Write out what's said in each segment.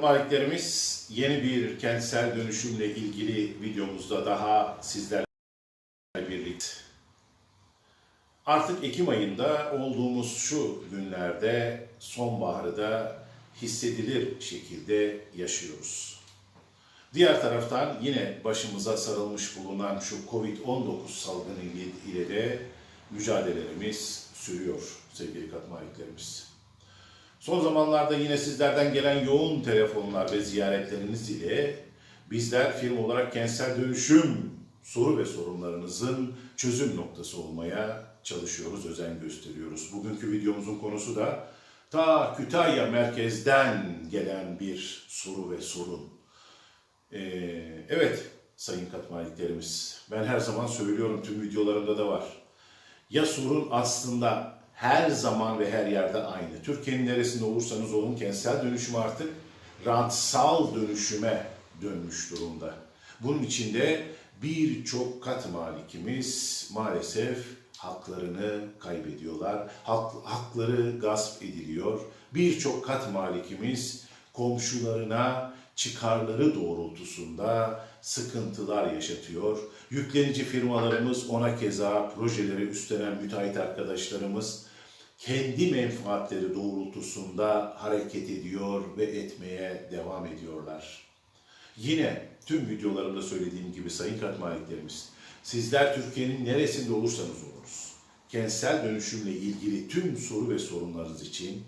Sayın katmaliklerimiz yeni bir kentsel dönüşümle ilgili videomuzda daha sizlerle birlikte. Artık Ekim ayında olduğumuz şu günlerde sonbaharı da hissedilir şekilde yaşıyoruz. Diğer taraftan yine başımıza sarılmış bulunan şu Covid-19 salgını ile de mücadelelerimiz sürüyor sevgili katmaliklerimiz. Son zamanlarda yine sizlerden gelen yoğun telefonlar ve ziyaretleriniz ile bizler firma olarak kentsel dönüşüm soru ve sorunlarınızın çözüm noktası olmaya çalışıyoruz, özen gösteriyoruz. Bugünkü videomuzun konusu da ta Kütahya merkezden gelen bir soru ve sorun. Ee, evet sayın katmaliklerimiz, ben her zaman söylüyorum tüm videolarımda da var. Ya sorun aslında her zaman ve her yerde aynı. Türkiye'nin neresinde olursanız olun kentsel dönüşüm artık rantsal dönüşüme dönmüş durumda. Bunun içinde birçok kat malikimiz maalesef haklarını kaybediyorlar. Hak, hakları gasp ediliyor. Birçok kat malikimiz komşularına çıkarları doğrultusunda sıkıntılar yaşatıyor. Yüklenici firmalarımız ona keza projeleri üstlenen müteahhit arkadaşlarımız kendi menfaatleri doğrultusunda hareket ediyor ve etmeye devam ediyorlar. Yine tüm videolarımda söylediğim gibi sayın katmaliklerimiz, sizler Türkiye'nin neresinde olursanız oluruz, kentsel dönüşümle ilgili tüm soru ve sorunlarınız için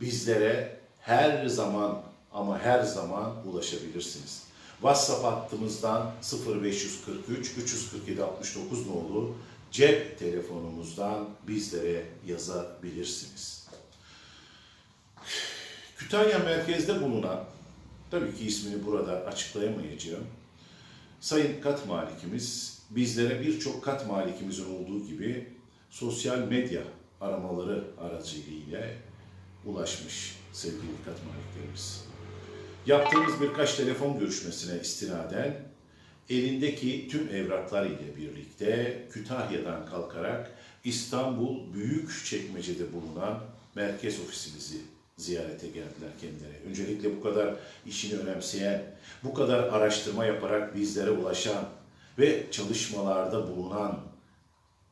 bizlere her zaman ama her zaman ulaşabilirsiniz. WhatsApp hattımızdan 0543 347 69 nolu cep telefonumuzdan bizlere yazabilirsiniz. Kütahya merkezde bulunan, tabii ki ismini burada açıklayamayacağım, Sayın Kat Malikimiz bizlere birçok kat malikimizin olduğu gibi sosyal medya aramaları aracılığıyla ulaşmış sevgili kat maliklerimiz. Yaptığımız birkaç telefon görüşmesine istinaden elindeki tüm evraklar ile birlikte Kütahya'dan kalkarak İstanbul Büyükçekmece'de bulunan merkez ofisimizi ziyarete geldiler kendileri. Öncelikle bu kadar işini önemseyen, bu kadar araştırma yaparak bizlere ulaşan ve çalışmalarda bulunan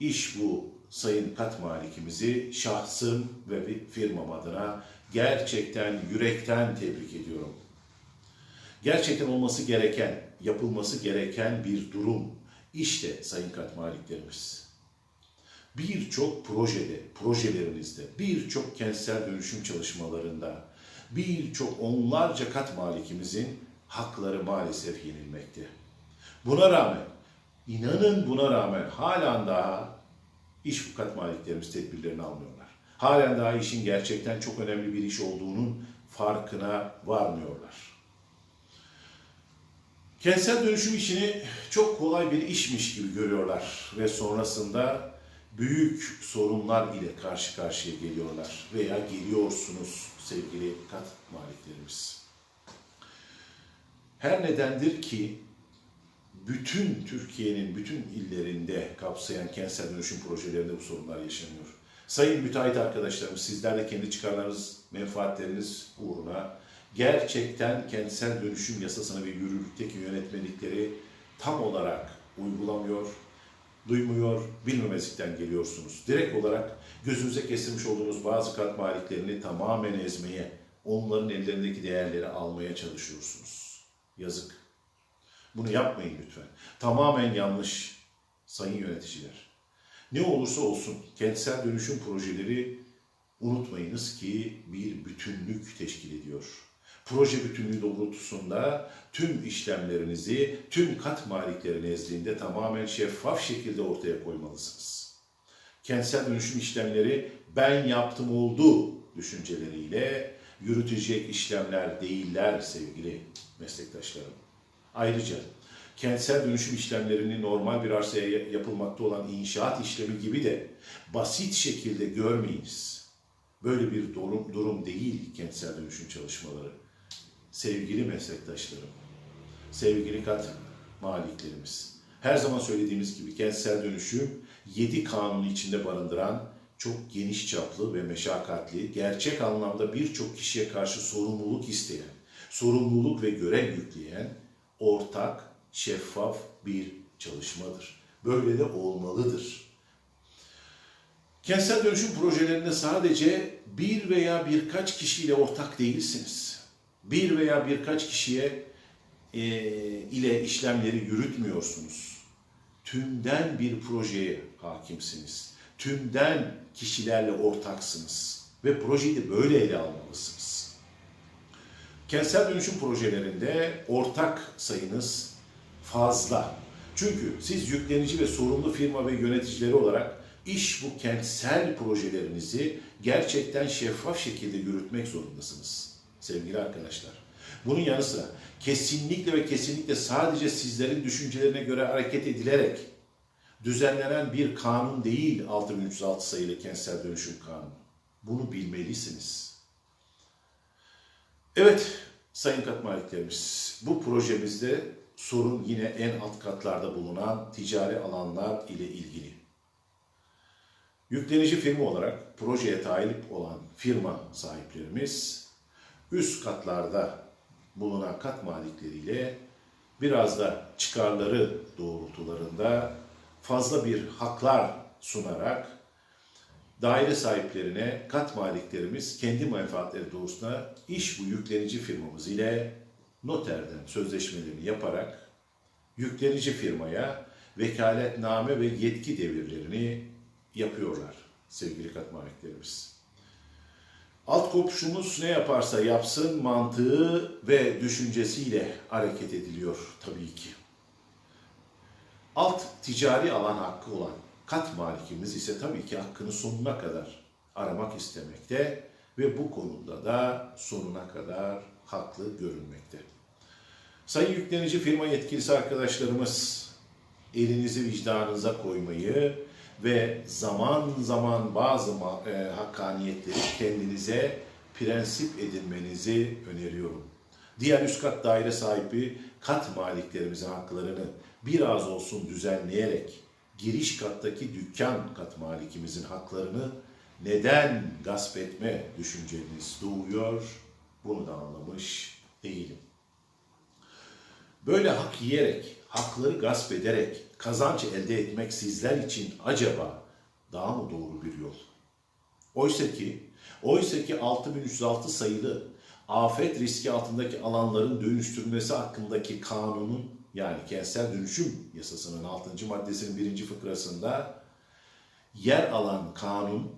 iş bu sayın kat malikimizi şahsım ve bir firmam adına gerçekten yürekten tebrik ediyorum. Gerçekten olması gereken, yapılması gereken bir durum. İşte sayın kat maliklerimiz. Birçok projede, projelerinizde, birçok kentsel dönüşüm çalışmalarında, birçok onlarca kat malikimizin hakları maalesef yenilmekte. Buna rağmen, inanın buna rağmen halen daha iş kat maliklerimiz tedbirlerini almıyorlar. Halen daha işin gerçekten çok önemli bir iş olduğunun farkına varmıyorlar. Kentsel dönüşüm işini çok kolay bir işmiş gibi görüyorlar ve sonrasında büyük sorunlar ile karşı karşıya geliyorlar veya geliyorsunuz sevgili kat maliklerimiz. Her nedendir ki bütün Türkiye'nin bütün illerinde kapsayan kentsel dönüşüm projelerinde bu sorunlar yaşanıyor. Sayın müteahhit arkadaşlarımız sizler de kendi çıkarlarınız, menfaatleriniz uğruna gerçekten kentsel dönüşüm yasasını ve yürürlükteki yönetmelikleri tam olarak uygulamıyor, duymuyor, bilmemezlikten geliyorsunuz. Direkt olarak gözünüze kestirmiş olduğunuz bazı kat maliklerini tamamen ezmeye, onların ellerindeki değerleri almaya çalışıyorsunuz. Yazık. Bunu yapmayın lütfen. Tamamen yanlış sayın yöneticiler. Ne olursa olsun kentsel dönüşüm projeleri unutmayınız ki bir bütünlük teşkil ediyor. Proje bütünlüğü doğrultusunda tüm işlemlerinizi tüm kat malikleri nezdinde tamamen şeffaf şekilde ortaya koymalısınız. Kentsel dönüşüm işlemleri ben yaptım oldu düşünceleriyle yürütecek işlemler değiller sevgili meslektaşlarım. Ayrıca kentsel dönüşüm işlemlerini normal bir arsaya yapılmakta olan inşaat işlemi gibi de basit şekilde görmeyiniz. Böyle bir durum, durum değil kentsel dönüşüm çalışmaları. Sevgili meslektaşlarım, sevgili kat maliklerimiz, her zaman söylediğimiz gibi kentsel dönüşüm 7 kanunu içinde barındıran çok geniş çaplı ve meşakkatli, gerçek anlamda birçok kişiye karşı sorumluluk isteyen, sorumluluk ve görev yükleyen ortak, şeffaf bir çalışmadır. Böyle de olmalıdır. Kentsel dönüşüm projelerinde sadece bir veya birkaç kişiyle ortak değilsiniz. Bir veya birkaç kişiye e, ile işlemleri yürütmüyorsunuz. Tümden bir projeye hakimsiniz. Tümden kişilerle ortaksınız. Ve projeyi de böyle ele almalısınız. Kentsel dönüşüm projelerinde ortak sayınız fazla. Çünkü siz yüklenici ve sorumlu firma ve yöneticileri olarak iş bu kentsel projelerinizi gerçekten şeffaf şekilde yürütmek zorundasınız sevgili arkadaşlar. Bunun yanı sıra kesinlikle ve kesinlikle sadece sizlerin düşüncelerine göre hareket edilerek düzenlenen bir kanun değil 6306 sayılı kentsel dönüşüm kanunu. Bunu bilmelisiniz. Evet sayın kat maliklerimiz bu projemizde sorun yine en alt katlarda bulunan ticari alanlar ile ilgili. Yüklenici firma olarak projeye talip olan firma sahiplerimiz üst katlarda bulunan kat malikleriyle biraz da çıkarları doğrultularında fazla bir haklar sunarak daire sahiplerine kat maliklerimiz kendi menfaatleri doğrusunda iş bu yüklenici firmamız ile noterden sözleşmelerini yaparak yüklenici firmaya vekaletname ve yetki devirlerini yapıyorlar sevgili kat maliklerimiz. Alt komşumuz ne yaparsa yapsın mantığı ve düşüncesiyle hareket ediliyor tabii ki. Alt ticari alan hakkı olan kat malikimiz ise tabii ki hakkını sonuna kadar aramak istemekte ve bu konuda da sonuna kadar haklı görünmekte. Sayın yüklenici firma yetkilisi arkadaşlarımız elinizi vicdanınıza koymayı ve zaman zaman bazı e, hakkaniyetleri kendinize prensip edinmenizi öneriyorum. Diğer üst kat daire sahibi kat maliklerimizin haklarını biraz olsun düzenleyerek giriş kattaki dükkan kat malikimizin haklarını neden gasp etme düşünceniz doğuyor bunu da anlamış değilim. Böyle hak yiyerek, hakları gasp ederek kazanç elde etmek sizler için acaba daha mı doğru bir yol? Oysa ki, oysa ki 6306 sayılı afet riski altındaki alanların dönüştürülmesi hakkındaki kanunun yani kentsel dönüşüm yasasının 6. maddesinin 1. fıkrasında yer alan kanun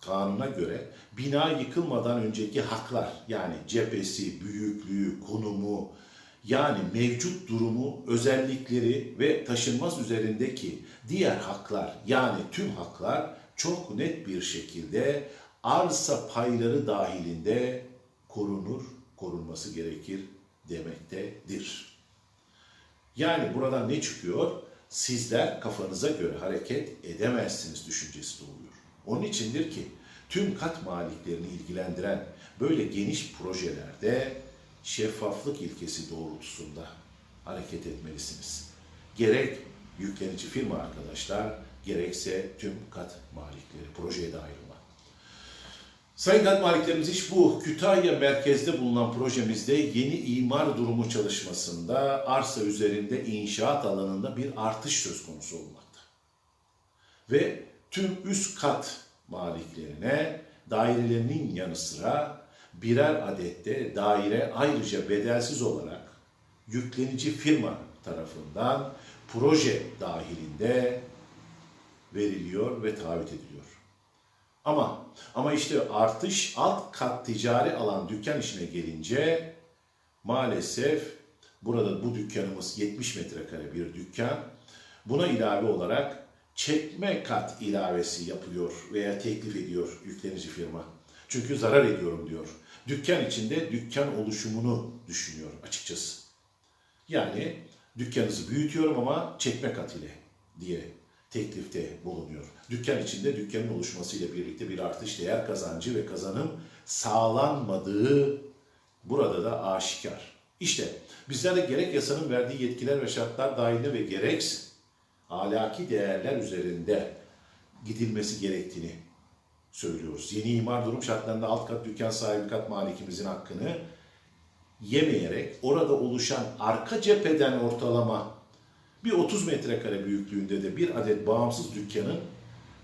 kanuna göre bina yıkılmadan önceki haklar yani cephesi, büyüklüğü, konumu, yani mevcut durumu, özellikleri ve taşınmaz üzerindeki diğer haklar yani tüm haklar çok net bir şekilde arsa payları dahilinde korunur, korunması gerekir demektedir. Yani buradan ne çıkıyor? Sizler kafanıza göre hareket edemezsiniz düşüncesi doğuyor. Onun içindir ki tüm kat maliklerini ilgilendiren böyle geniş projelerde şeffaflık ilkesi doğrultusunda hareket etmelisiniz. Gerek yüklenici firma arkadaşlar, gerekse tüm kat malikleri, projeye dahil olan. Sayın kat maliklerimiz iş bu. Kütahya merkezde bulunan projemizde yeni imar durumu çalışmasında arsa üzerinde inşaat alanında bir artış söz konusu olmakta. Ve tüm üst kat maliklerine dairelerinin yanı sıra birer adette daire ayrıca bedelsiz olarak yüklenici firma tarafından proje dahilinde veriliyor ve taahhüt ediliyor. Ama ama işte artış alt kat ticari alan dükkan işine gelince maalesef burada bu dükkanımız 70 metrekare bir dükkan. Buna ilave olarak çekme kat ilavesi yapıyor veya teklif ediyor yüklenici firma. Çünkü zarar ediyorum diyor. Dükkan içinde dükkan oluşumunu düşünüyor açıkçası. Yani dükkanınızı büyütüyorum ama çekme kat ile diye teklifte bulunuyor. Dükkan içinde dükkanın oluşmasıyla birlikte bir artış değer kazancı ve kazanım sağlanmadığı burada da aşikar. İşte bizler de gerek yasanın verdiği yetkiler ve şartlar dahilinde ve gerekse ahlaki değerler üzerinde gidilmesi gerektiğini söylüyoruz. Yeni imar durum şartlarında alt kat dükkan sahibi kat malikimizin hakkını yemeyerek orada oluşan arka cepheden ortalama bir 30 metrekare büyüklüğünde de bir adet bağımsız dükkanın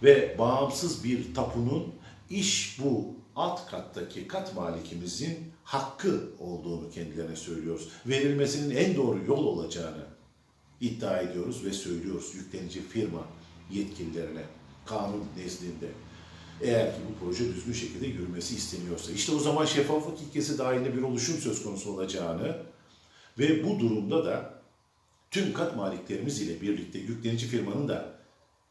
ve bağımsız bir tapunun iş bu alt kattaki kat malikimizin hakkı olduğunu kendilerine söylüyoruz. Verilmesinin en doğru yol olacağını iddia ediyoruz ve söylüyoruz yüklenici firma yetkililerine kanun nezdinde. Eğer ki bu proje düzgün şekilde yürümesi isteniyorsa. işte o zaman şeffaflık ilkesi dahilinde bir oluşum söz konusu olacağını ve bu durumda da tüm kat maliklerimiz ile birlikte yüklenici firmanın da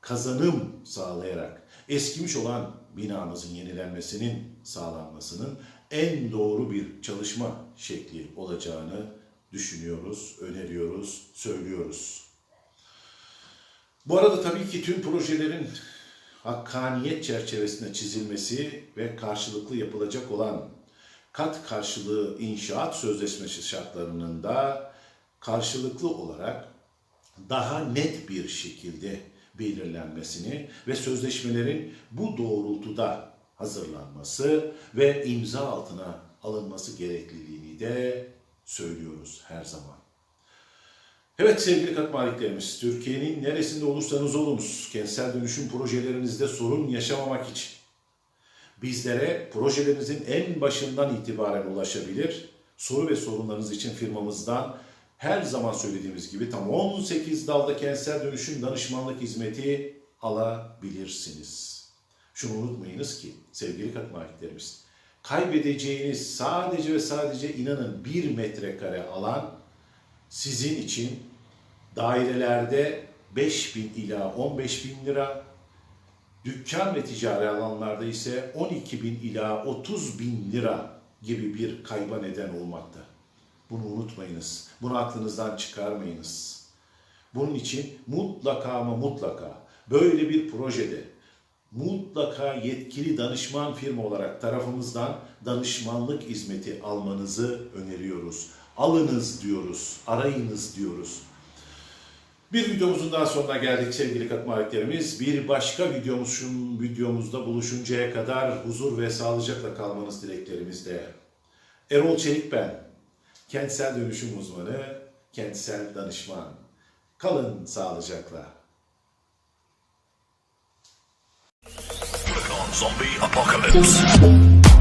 kazanım sağlayarak eskimiş olan binamızın yenilenmesinin sağlanmasının en doğru bir çalışma şekli olacağını düşünüyoruz, öneriyoruz, söylüyoruz. Bu arada tabii ki tüm projelerin hakkaniyet çerçevesinde çizilmesi ve karşılıklı yapılacak olan kat karşılığı inşaat sözleşmesi şartlarının da karşılıklı olarak daha net bir şekilde belirlenmesini ve sözleşmelerin bu doğrultuda hazırlanması ve imza altına alınması gerekliliğini de söylüyoruz her zaman. Evet sevgili kat maliklerimiz, Türkiye'nin neresinde olursanız olunuz, kentsel dönüşüm projelerinizde sorun yaşamamak için bizlere projelerinizin en başından itibaren ulaşabilir. Soru ve sorunlarınız için firmamızdan her zaman söylediğimiz gibi tam 18 dalda kentsel dönüşüm danışmanlık hizmeti alabilirsiniz. Şunu unutmayınız ki sevgili kat maliklerimiz, kaybedeceğiniz sadece ve sadece inanın bir metrekare alan sizin için dairelerde 5 bin ila 15 bin lira, dükkan ve ticari alanlarda ise 12 bin ila 30 bin lira gibi bir kayba neden olmakta. Bunu unutmayınız. Bunu aklınızdan çıkarmayınız. Bunun için mutlaka ama mutlaka böyle bir projede mutlaka yetkili danışman firma olarak tarafımızdan danışmanlık hizmeti almanızı öneriyoruz. Alınız diyoruz, arayınız diyoruz. Bir videomuzun daha sonuna geldik sevgili kat maliklerimiz. Bir başka videomuzun videomuzda buluşuncaya kadar huzur ve sağlıcakla kalmanız dileklerimizde. Erol Çelik ben. Kentsel dönüşüm uzmanı, kentsel danışman. Kalın sağlıcakla. Zombie Apocalypse.